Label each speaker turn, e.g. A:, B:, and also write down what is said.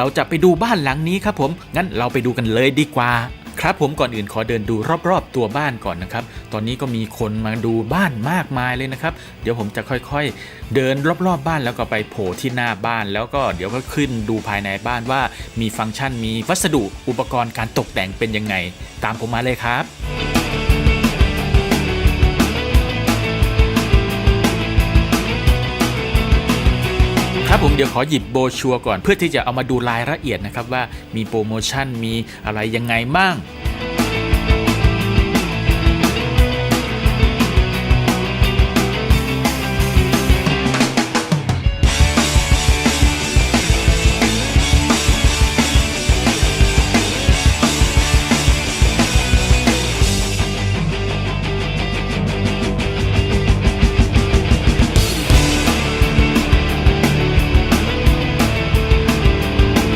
A: เราจะไปดูบ้านหลังนี้ครับผมงั้นเราไปดูกันเลยดีกว่าครับผมก่อนอื่นขอเดินดูรอบๆตัวบ้านก่อนนะครับ ตอนนี้ก็มีคนมาดูบ้านมากมายเลยนะครับ เดี๋ยวผมจะค่อยๆ เดินรอบๆบ้านแล้วก็ไปโผล่ที่หน้าบ้าน แล้วก็เดี๋ยวก็ขึ้นดูภายในบ้านว่ามีฟังก์ชันมีวัสดุอุปกรณ์การตกแต่งเป็นยังไง ตามผมมาเลยครับ ครับผมเดี๋ยวขอหยิบโบชัวก่อน เพื่อที่จะเอามาดูรายละเอียดนะครับว่ามีโปรโมชั่นมีอะไรยังไงบ้าง